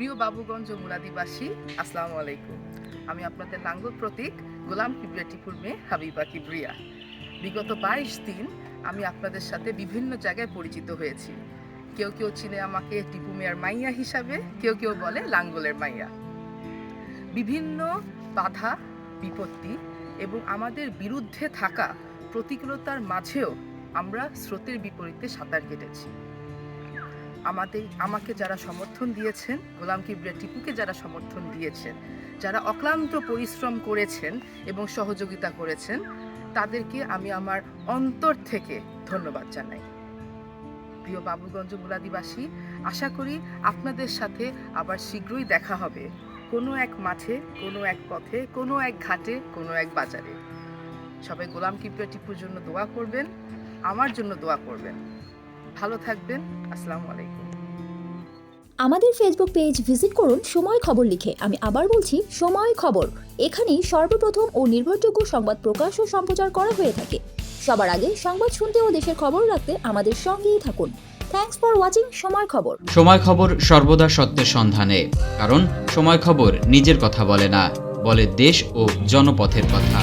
প্রিয় বাবুগঞ্জ মুরাদিবাসী আসসালামু আলাইকুম। আমি আপনাদের লাঙ্গল প্রতীক, গোলাম কিবরিয়া টিপুর মেয়ে হাবিবা কিবরিয়া। বিগত বাইশ দিন আমি আপনাদের সাথে বিভিন্ন জায়গায় পরিচিত হয়েছি। কেউ কেউ চিনে আমাকে টিপু মেয়ার মাইয়া হিসাবে, কেউ কেউ বলে লাঙ্গলের মাইয়া। বিভিন্ন বাধা, বিপত্তি এবং আমাদের বিরুদ্ধে থাকা প্রতিকূলতার মাঝেও আমরা স্রোতের বিপরীতে সাঁতার কেটেছি। আমাদের, আমাকে যারা সমর্থন দিয়েছেন, গোলাম কিবরিয়া টিপুকে যারা সমর্থন দিয়েছেন, যারা অক্লান্ত পরিশ্রম করেছেন এবং সহযোগিতা করেছেন, তাদেরকে আমি আমার অন্তর থেকে ধন্যবাদ জানাই। প্রিয় বাবুগঞ্জ মুলাদিবাসী, আশা করি আপনাদের সাথে আবার শীঘ্রই দেখা হবে, কোনো এক মাঠে, কোনো এক পথে, কোনো এক ঘাটে, কোনো এক বাজারে। সবাই গোলাম কিবরিয়া টিপুর জন্য দোয়া করবেন, আমার জন্য দোয়া করবেন। ভালো থাকবেন আসসালামু আলাইকুম। আমাদের ফেসবুক পেজ ভিজিট করুন সময় খবর লিখে। আমি আবার বলছি সময় খবর। এখানেই সর্বপ্রথম ও নির্ভরযোগ্য সংবাদ প্রকাশ ও সম্প্রচার করা হয়ে থাকে। সবার আগে সংবাদ শুনতে ও দেশের খবর রাখতে আমাদের সঙ্গেই থাকুন। থ্যাঙ্কস ফর ওয়াচিং সময় খবর। সময় খবর সর্বদা সত্যের সন্ধানে। কারণ সময় খবর নিজের কথা বলে না বলে দেশ ও জনপথের কথা।